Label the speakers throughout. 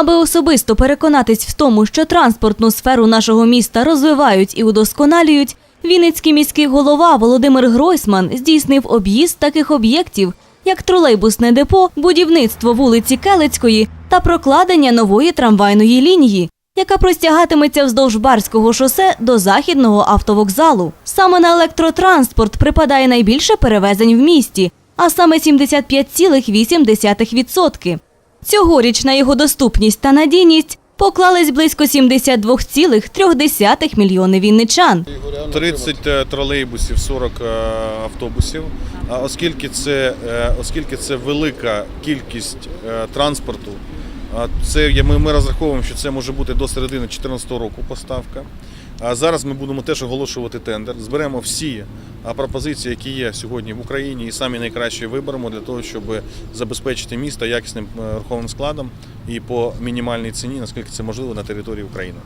Speaker 1: Аби особисто переконатись в тому, що транспортну сферу нашого міста розвивають і удосконалюють, Вінницький міський голова Володимир Гройсман здійснив об'їзд таких об'єктів, як тролейбусне депо, будівництво вулиці Келецької та прокладення нової трамвайної лінії, яка простягатиметься вздовж Барського шосе до західного автовокзалу. Саме на електротранспорт припадає найбільше перевезень в місті, а саме 75,8%. Цьогоріч на його доступність та надійність поклались близько 72,3 мільйони вінничан.
Speaker 2: 30 е, тролейбусів, 40 е, автобусів. Оскільки це, е, оскільки це велика кількість транспорту, це ми, ми розраховуємо, що це може бути до середини 2014 року поставка. А зараз ми будемо теж оголошувати тендер. Зберемо всі пропозиції, які є сьогодні в Україні, і самі найкращі виберемо для того, щоб забезпечити місто якісним е, рухомим складом і по мінімальній ціні, наскільки це можливо на території України.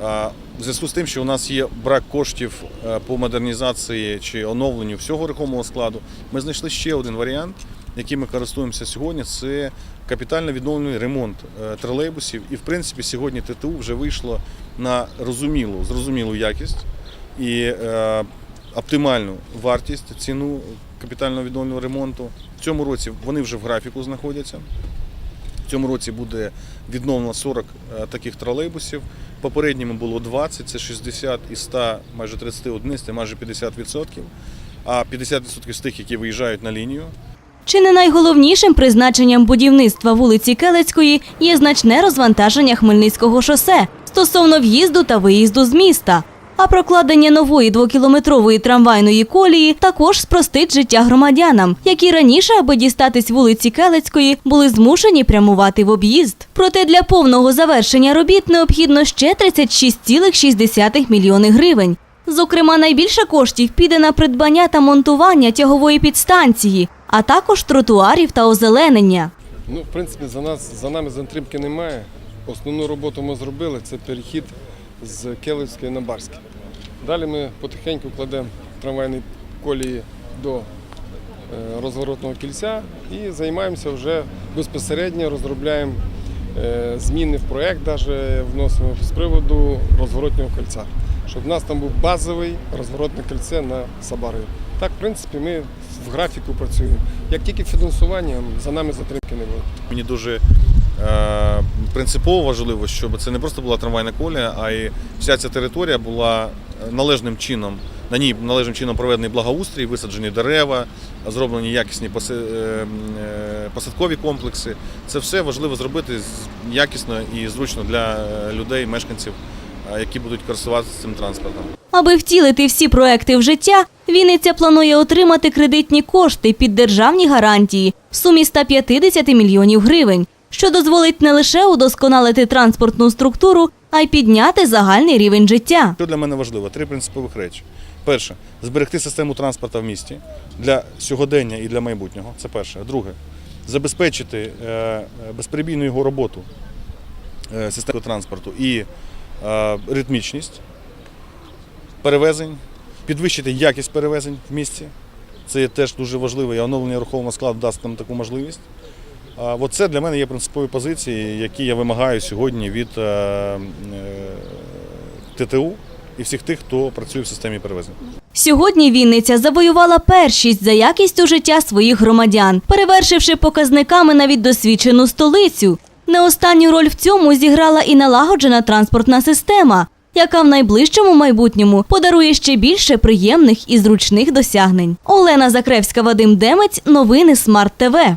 Speaker 2: В зв'язку з тим, що у нас є брак коштів е, по модернізації чи оновленню всього рухомого складу, ми знайшли ще один варіант, яким ми користуємося сьогодні. Це капітально відновлений ремонт е, тролейбусів. І в принципі сьогодні ТТУ вже вийшло на розумілу, зрозумілу якість і е, оптимальну вартість, ціну капітального відновленого ремонту. В цьому році вони вже в графіку знаходяться. В цьому році буде відновлено 40 е, таких тролейбусів. Попередніми було 20, це 60 із 100, майже 30 одиниць, це майже 50%. А 50% з тих, які виїжджають на лінію,
Speaker 1: Чи не найголовнішим призначенням будівництва вулиці Келецької є значне розвантаження Хмельницького шосе стосовно в'їзду та виїзду з міста. А прокладення нової двокілометрової трамвайної колії також спростить життя громадянам, які раніше, аби дістатись вулиці Келецької, були змушені прямувати в об'їзд. Проте для повного завершення робіт необхідно ще 36,6 мільйони гривень. Зокрема, найбільше коштів піде на придбання та монтування тягової підстанції, а також тротуарів та озеленення.
Speaker 3: Ну, в принципі, за нас за нами затримки немає. Основну роботу ми зробили це перехід з Келицької на Барське. Далі ми потихеньку кладемо трамвайні колії до е, розворотного кільця і займаємося вже безпосередньо, розробляємо е, зміни в проєкт, навіть вносимо з приводу розворотнього кільця, щоб в нас там був базовий розворотне кільце на Сабарові. Так, в принципі, ми в графіку працюємо. Як тільки фінансування, за нами затримки не буде.
Speaker 2: Мені дуже е, принципово важливо, щоб це не просто була трамвайна колія, а й вся ця територія була належним чином. На ній належним чином проведений благоустрій, висаджені дерева, зроблені якісні е, е, посадкові комплекси. Це все важливо зробити якісно і зручно для е, людей, мешканців, е, які будуть користуватися цим транспортом.
Speaker 1: Аби втілити всі проекти в життя, Вінниця планує отримати кредитні кошти під державні гарантії в сумі 150 мільйонів гривень, що дозволить не лише удосконалити транспортну структуру, а й підняти загальний рівень життя.
Speaker 2: Що для мене важливо? Три принципових речі. Перше, зберегти систему транспорту в місті для сьогодення і для майбутнього. Це перше. Друге, забезпечити е, безперебійну його роботу е, системи транспорту і е, ритмічність перевезень, підвищити якість перевезень в місті. Це є теж дуже важливо, і оновлення рухомого складу дасть нам таку можливість. А, От це для мене є принципові позиції, які я вимагаю сьогодні від е, е, ТТУ і всіх тих, хто працює в системі перевезень.
Speaker 1: Сьогодні Вінниця завоювала першість за якістю життя своїх громадян, перевершивши показниками навіть досвідчену столицю. Не останню роль в цьому зіграла і налагоджена транспортна система, яка в найближчому майбутньому подарує ще більше приємних і зручних досягнень. Олена Закревська, Вадим Демець, новини Смарт ТВ.